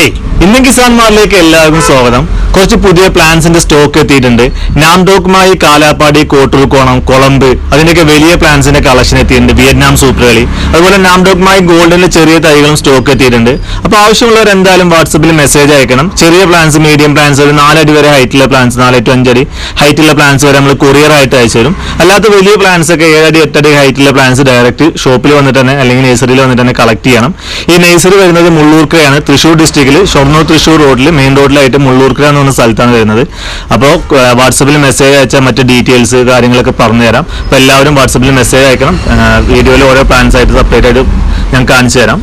Hey Indian കിസാൻമാരിലേക്ക് എല്ലാവർക്കും സ്വാഗതം. കുറച്ച് പുതിയ പ്ലാൻസിന്റെ സ്റ്റോക്ക് എത്തിയിട്ടുണ്ട്. നാംഡോക്കുമായി കാലാപ്പാടി കോട്ടൂർക്കോണം കൊളമ്പ് അതിന്റെയൊക്കെ വലിയ പ്ലാൻസിന്റെ കളക്ഷൻ എത്തിയിട്ടുണ്ട്. വിയറ്റ്നാം സൂപ്പർ കളി. അതുപോലെ നാംഡോക്കുമായി ഗോൾഡിന്റെ ചെറിയ തൈകളും സ്റ്റോക്ക് എത്തിയിട്ടുണ്ട്. അപ്പോൾ ആവശ്യമുള്ളവർ എന്തായാലും വാട്സപ്പിൽ മെസ്സേജ് അയക്കണം. ചെറിയ പ്ലാൻസ് മീഡിയം പ്ലാൻസ് ഒരു നാലടി വരെ ഹൈറ്റുള്ള പ്ലാൻസ് നാല് ടു അഞ്ചടി ഹൈറ്റുള്ള പ്ലാൻസ് വരെ നമ്മൾ കൊറിയർ ആയിട്ട് അയച്ചു തരും. അല്ലാത്ത വലിയ പ്ലാൻസ് ഒക്കെ ഏഴടി എട്ടടി ഹൈറ്റുള്ള പ്ലാൻസ് ഡയറക്റ്റ് ഷോപ്പിൽ വന്നിട്ട് തന്നെ അല്ലെങ്കിൽ നഴ്സറിയിൽ വന്നിട്ട് തന്നെ കളക്ട് ചെയ്യണം. ഈ നഴ്സറി വരുന്നത് മുള്ളൂർക്കയാണ്. തൃശ്ശൂർ ഡിസ്ട്രിക്റ്റിൽ ഷൊർണൂർ തൃശ്ശൂർ റോഡിൽ മെയിൻ റോഡിലായിട്ട് മുള്ളൂർക്കര പറഞ്ഞ സ്ഥലത്താണ് വരുന്നത്. അപ്പോൾ വാട്സപ്പിൽ മെസ്സേജ് അയച്ചാൽ മറ്റ് ഡീറ്റെയിൽസ് കാര്യങ്ങളൊക്കെ പറഞ്ഞു തരാം. അപ്പോൾ എല്ലാവരും വാട്സപ്പിൽ മെസ്സേജ് അയക്കണം. വീഡിയോയിൽ ഓരോ പ്ലാൻസ് ആയിട്ട് സെപ്പറേറ്റ് ആയിട്ട് ഞാൻ കാണിച്ചു തരാം.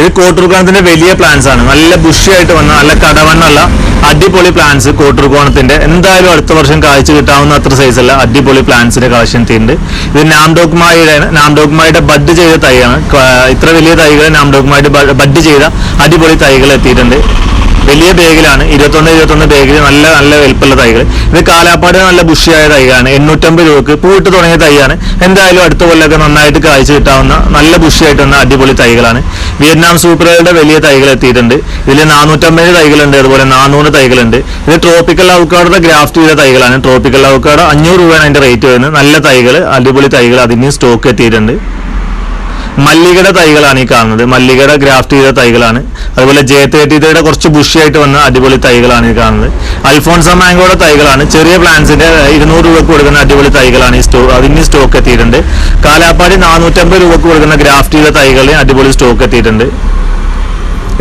ഇത് കോട്ടൂർക്കോണത്തിന്റെ വലിയ പ്ലാൻസ് ആണ്. നല്ല ബുഷിയായിട്ട് വന്ന നല്ല കടവണ്ണുള്ള അടിപൊളി പ്ലാൻസ് കോട്ടൂർക്കോണത്തിന്റെ. എന്തായാലും അടുത്ത വർഷം കാഴ്ച കിട്ടാവുന്ന അത്ര സൈസ് അല്ല അടിപൊളി പ്ലാൻസിന്റെ കളക്ഷൻ തീണ്ട് ഇത് നാംഡോക്മായുടെ നാംഡോക്മായുടെ ബഡ് ചെയ്ത തൈയാണ്. ഇത്ര വലിയ തൈകൾ നാംഡോക്മായിട്ട് ബഡ് ചെയ്ത അടിപൊളി തൈകൾ എത്തിയിട്ടുണ്ട്. വലിയ ബേഗിലാണ് ഇരുപത്തൊന്ന് ഇരുപത്തൊന്ന് ബേഗിൽ നല്ല നല്ല വലിപ്പമുള്ള തൈകൾ ഇത് കാലാപ്പാട് നല്ല ബുഷിയായ തൈയാണ് എണ്ണൂറ്റമ്പത് രൂപക്ക് പൂവിട്ട് തുടങ്ങിയ തൈയാണ്. എന്തായാലും അടുത്ത കൊല്ലമൊക്കെ നന്നായിട്ട് കാഴ്ച കിട്ടാവുന്ന നല്ല ബുഷിയായിട്ട് വന്ന അടിപൊളി തൈകളാണ്. വിയറ്റ്നാം സൂപ്പറുകളുടെ വലിയ തൈകൾ എത്തിയിട്ടുണ്ട്. ഇതിൽ നാനൂറ്റമ്പത് തൈകളുണ്ട് അതുപോലെ നാനൂറ് തൈകളുണ്ട്. ഇത് ട്രോപ്പിക്കൽ അവക്കാടുടെ ഗ്രാഫ്റ്റ് ചെയ്ത തൈകളാണ്. ട്രോപ്പിക്കൽ അവക്കാട് അഞ്ഞൂറ് രൂപയാണ് അതിന്റെ റേറ്റ് വരുന്നത്. നല്ല തൈകൾ അടിപൊളി തൈകൾ അതിന് സ്റ്റോക്ക് എത്തിയിട്ടുണ്ട്. മല്ലികയുടെ തൈകളാണ് ഈ കാണുന്നത്. മല്ലികയുടെ ഗ്രാഫ്റ്റ് ചെയ്ത തൈകളാണ്. അതുപോലെ ജെ തേർട്ടിയുടെ കുറച്ച് ബുഷിയായിട്ട് വന്ന അടിപൊളി തൈകളാണ് ഈ കാണുന്നത്. അൽഫോൺസ മാംഗോയുടെ തൈകളാണ്. ചെറിയ പ്ലാന്റ്സിന്റെ ഇരുന്നൂറ് രൂപക്ക് കൊടുക്കുന്ന അടിപൊളി തൈകളാണ് ഈ സ്റ്റോക്ക് അതിന് സ്റ്റോക്ക് എത്തിയിട്ടുണ്ട്. കാലാപ്പാടി നാനൂറ്റമ്പത് രൂപക്ക് കൊടുക്കുന്ന ഗ്രാഫ്റ്റ് ചെയ്ത തൈകളിൽ അടിപൊളി സ്റ്റോക്ക് എത്തിയിട്ടുണ്ട്.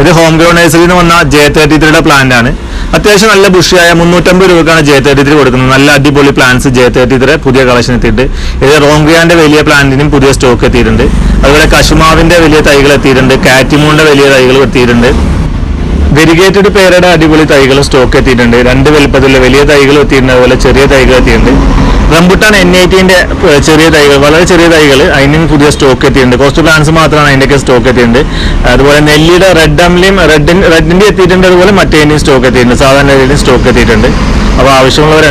ഇത് ഹോം ഗ്രൗണ്ട് നഴ്സറിയിൽ നിന്ന് വന്ന ജെ തേർട്ടി ത്രീയുടെ പ്ലാന്റ് ആണ്. അത്യാവശ്യം നല്ല ബുഷിയായ മുന്നൂറ്റമ്പത് രൂപക്കാണ് ജെ തേർട്ടി ത്രീ കൊടുക്കുന്നത്. നല്ല അടിപൊളി പ്ലാന്റ്സ് ജെ തേർട്ടി ത്രീ പുതിയ കളക്ഷൻ എത്തിയിട്ടുണ്ട്. ഇത് റോംഗ്രിയാന്റെ വലിയ പ്ലാന്റിനും പുതിയ സ്റ്റോക്ക് എത്തിയിട്ടുണ്ട്. അതുപോലെ കശുമാവിന്റെ വലിയ തൈകൾ എത്തിയിട്ടുണ്ട് കാറ്റിമൂണിന്റെ വലിയ തൈകൾ എത്തിയിട്ടുണ്ട്. വെരിഗേറ്റഡ് പേരുടെ അടിപൊളി തൈകൾ സ്റ്റോക്ക് എത്തിയിട്ടുണ്ട്. രണ്ട് വലുപ്പത്തിലുള്ള വലിയ തൈകൾ എത്തിയിട്ടുണ്ട് അതുപോലെ ചെറിയ തൈകൾ എത്തിയിട്ടുണ്ട്. റംബുട്ടാൻ എൻ ഐറ്റിന്റെ ചെറിയ തൈകൾ വളരെ ചെറിയ തൈകൾ അതിനും പുതിയ സ്റ്റോക്ക് എത്തിയിട്ടുണ്ട്. കോസ്റ്റ് പ്ലാന്റ്സ് മാത്രമാണ് അതിന്റെയൊക്കെ സ്റ്റോക്ക് എത്തിയിട്ടുണ്ട്. അതുപോലെ നെല്ലിയുടെ റെഡ് അംലിയും റെഡിൻ റെഡിന്റെ എത്തിയിട്ടുണ്ട് അതുപോലെ മറ്റേതിന്റെയും സ്റ്റോക്ക് എത്തിയിട്ടുണ്ട്. സാധാരണ രീതിയിൽ സ്റ്റോക്ക് എത്തിയിട്ടുണ്ട്. അപ്പോൾ ആവശ്യമുള്ളവർ